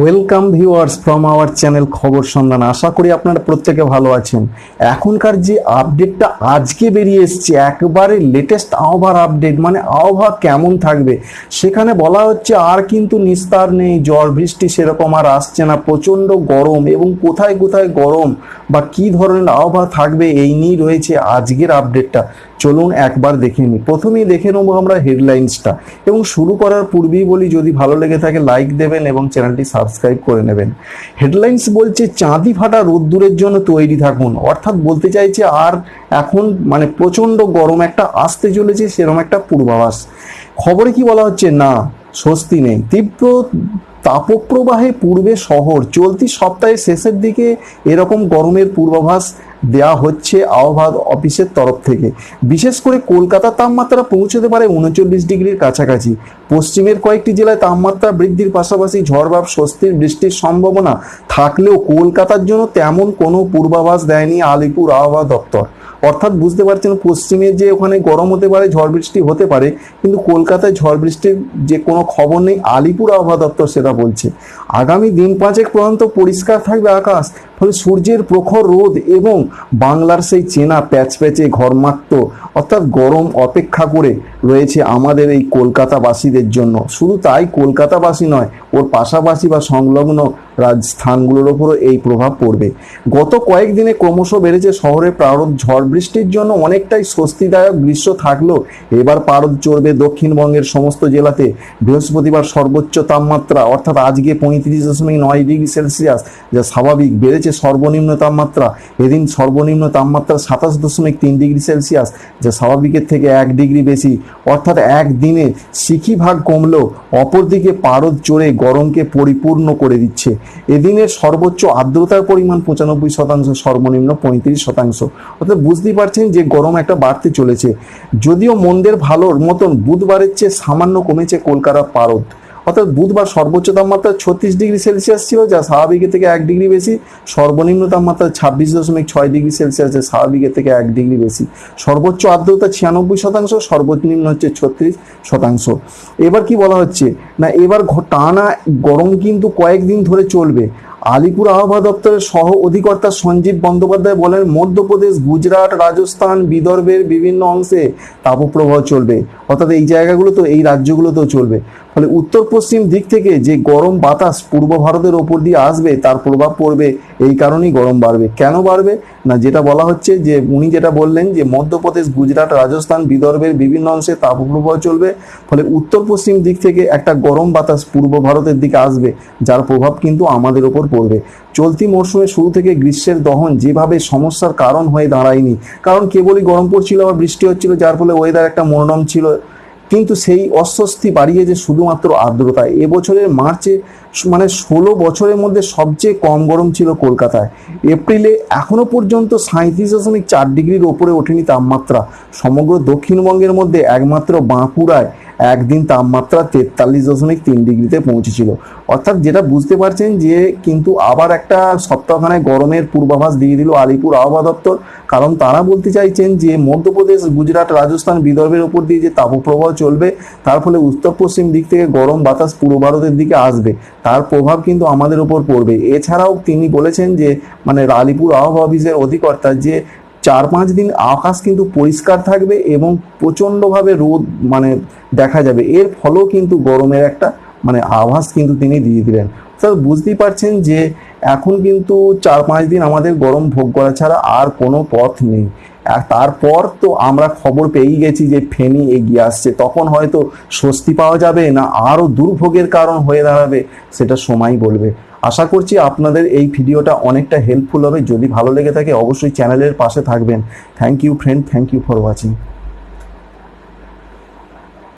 Welcome viewers from our channel Khabar Sandhan আশা করি আপনারা প্রত্যেকে ভালো আছেন। এখনকার যে আপডেটটা আজকে বেরিয়ে এসছে, একবারে লেটেস্ট আহ্বার আপডেট মানে আবহাওয়া কেমন থাকবে, সেখানে বলা হচ্ছে আর কিন্তু নিস্তার নেই, ঝড় বৃষ্টি সেরকম আর আসছে না, প্রচণ্ড গরম এবং কোথায় কোথায় গরম বা কি ধরনের আবহাওয়া থাকবে এই নিয়েই রয়েছে আজকের আপডেটটা চলুন একবার দেখে নিই। প্রথমেই দেখে নেব আমরা হেডলাইন্সটা এবং শুরু করার পূর্বেই বলি, যদি ভালো লেগে থাকে লাইক দেবেন এবং চ্যানেলটি সাবস্ক্রাইব করে নেবেন। হেডলাইন্স বলছে, চাঁদি ফাটা রোদ্দুরের জন্য তৈরি থাকুন। অর্থাৎ বলতে চাইছে, আর এখন মানে প্রচণ্ড গরম একটা আসতে চলেছে সেরকম একটা পূর্বাভাস। খবরে কি বলা হচ্ছে? না, স্বস্তি নেই। তীব্র তাপপ্রবাহে পূর্বে শহর। চলতি সপ্তাহের শেষের দিকে এরকম গরমের পূর্বাভাস দেওয়া হচ্ছে আবহাওয়া অফিসের তরফ থেকে। বিশেষ করে কলকাতার তাপমাত্রা পৌঁছতে পারে উনচল্লিশ ডিগ্রির কাছাকাছি। পশ্চিমের কয়েকটি জেলায় তাপমাত্রা বৃদ্ধির পাশাপাশি ঝড়ভাব স্বস্তির বৃষ্টির সম্ভাবনা থাকলেও কলকাতার জন্য তেমন কোনো পূর্বাভাস দেয়নি আলিপুর আবহাওয়া দপ্তর। অর্থাৎ বুঝতে পারছেন পশ্চিমে যে ওখানে গরম হতে পারে, ঝড় বৃষ্টি হতে পারে, কিন্তু কলকাতায় ঝড় বৃষ্টির যে কোনো খবর নেই, আলিপুর আবহাওয়া দপ্তর সেটা বলছে। আগামী দিন পাঁচেক পর্যন্ত পরিষ্কার থাকবে আকাশ ফলে সূর্যের প্রখর রোদ এবং বাংলার সেই চেনা প্যাচ প্যাচে ঘরমাক্ত, অর্থাৎ গরম অপেক্ষা করে রয়েছে আমাদের এই কলকাতাবাসীদের জন্য। শুধু তাই কলকাতাবাসী নয়, ওর পাশাপাশি বা সংলগ্ন রাজ স্থানগুলোর ওপরও এই প্রভাব পড়বে। গত কয়েকদিনে ক্রমশ বেড়েছে শহরে পারদ ঝড় বৃষ্টির জন্য অনেকটাই স্বস্তিদায়ক গ্রীষ্ম থাকলেও এবার পারদ চড়বে দক্ষিণবঙ্গের সমস্ত জেলাতে। বৃহস্পতিবার সর্বোচ্চ তাপমাত্রা, অর্থাৎ আজকে পঁয়ত্রিশ দশমিক নয় ডিগ্রি সেলসিয়াস, যা স্বাভাবিক, বেড়েছে সর্বনিম্ন তাপমাত্রা, এদিন সর্বনিম্ন তাপমাত্রা সাতাশ দশমিক তিন ডিগ্রি সেলসিয়াস, যা স্বাভাবিকের থেকে এক ডিগ্রি বেশি। অর্থাৎ একদিনে ভাগ কমলেও অপরদিকে পারদ চড়ে গরমকে পরিপূর্ণ করে দিচ্ছে। এদিনের সর্বোচ্চ আর্দ্রতার পরিমাণ পঁচানব্বই শতাংশ, সর্বনিম্ন পঁয়ত্রিশ শতাংশ। অর্থাৎ বুঝতেই পারছেন যে গরম একটা বাড়তে চলেছে। যদিও মন্দের ভালোর মতন বুধবারের চেয়ে সামান্য কমেছে কলকাতার পারদ। অর্থাৎ বুধবার সর্বোচ্চ তাপমাত্রা ছত্রিশ ডিগ্রি সেলসিয়াস ছিল, যা স্বাভাবিকের থেকে এক ডিগ্রি বেশি। সর্বনিম্ন তাপমাত্রা ছাব্বিশ দশমিক ছয় ডিগ্রি সেলসিয়াস যা স্বাভাবিকের থেকে এক ডিগ্রি বেশি। সর্বোচ্চ আর্দ্রতা ছিয়ানব্বই শতাংশ, সর্বনিম্ন হচ্ছে ছত্রিশ শতাংশ। এবার কি বলা হচ্ছে? না, এবার টানা গরম কিন্তু কয়েকদিন ধরে চলবে। আলিপুর আবহাওয়া দপ্তরের সহ অধিকর্তা সঞ্জীব বন্দ্যোপাধ্যায় বলেন, মধ্যপ্রদেশ, গুজরাট, রাজস্থান, বিদর্ভের বিভিন্ন অংশে তাপপ্রবাহ চলবে। অর্থাৎ এই জায়গাগুলো তো এই রাজ্যগুলোতেও চলবে। ফলে উত্তর পশ্চিম দিক থেকে যে গরম বাতাস পূর্ব ভারতের ওপর দিয়ে আসবে, তার প্রভাব পড়বে এই কারণেই গরম বাড়বে। কেন বাড়বে? না, যেটা বলা হচ্ছে যে, উনি যেটা বললেন যে, মধ্যপ্রদেশ, গুজরাট, রাজস্থান বিদর্ভের বিভিন্ন অংশে তাপপ্রবাহ চলবে। ফলে উত্তর পশ্চিম দিক থেকে একটা গরম বাতাস পূর্ব ভারতের দিকে আসবে, যার প্রভাব কিন্তু আমাদের ওপর পড়বে। চলতি মরশুমে শুরু থেকে গ্রীষ্মের দহন যেভাবে সমস্যার কারণ হয়ে দাঁড়ায়নি, কারণ কেবলই গরম পড়ছিল বা বৃষ্টি হচ্ছিল, যার ফলে ওয়েদার একটা মনোরম ছিল কিন্তু সেই অস্বস্তি বাড়িয়ে যে শুধুমাত্র আর্দ্রতা, এবছরের মার্চে মানে ষোলো বছরের মধ্যে সবচেয়ে কম গরম ছিল কলকাতায়। এপ্রিলে এখনও পর্যন্ত সাঁত্রিশ দশমিক চার ডিগ্রির ওপরে ওঠেনি তাপমাত্রা। সমগ্র দক্ষিণবঙ্গের মধ্যে একমাত্র বাঁকুড়ায় একদিন তাপমাত্রা তেতাল্লিশ দশমিক তিন ডিগ্রিতে পৌঁছেছিল। অর্থাৎ যেটা বুঝতে পারছেন যে কিন্তু আবার একটা সপ্তাহখানে গরমের পূর্বাভাস দিয়ে দিল আলিপুর আবহাওয়া দপ্তর। কারণ তারা বলতে চাইছেন যে মধ্যপ্রদেশ, গুজরাট, রাজস্থান বিদর্ভের ওপর দিয়ে যে তাপপ্রবাহ চলবে, তার ফলে উত্তর পশ্চিম দিক থেকে গরম বাতাস পূর্ব ভারতের দিকে আসবে। তার প্রভাব কিন্তু আমাদের ওপর পড়বে। এছাড়াও তিনি বলেছেন যে মানে আলিপুর আবহাওয়া অফিসের অধিকর্তা যে চার পাঁচ দিন আকাশ কিন্তু পরিষ্কার থাকবে এবং প্রচণ্ডভাবে রোদ মানে দেখা যাবে। এর ফলেও কিন্তু গরমের একটা মানে আভাস কিন্তু তিনি দিয়ে দিলেন। স্যার, বুঝতেই পারছেন যে এখন কিন্তু চার পাঁচ দিন আমাদের গরম ভোগ করা ছাড়া আর কোনো পথ নেই। আর তারপর তো আমরা খবর পেয়েই গেছি যে ফেনি এগিয়ে আসছে। তখন হয়তো স্বস্তি পাওয়া যাবে না আরও দুর্ভোগের কারণ হয়ে দাঁড়াবে, সেটা সময় বলবে। আশা করছি আপনাদের এই ভিডিওটা অনেকটা হেল্পফুল হবে। যদি ভালো লেগে থাকে, অবশ্যই চ্যানেলের পাশে থাকবেন। Thank you friend thank you for watching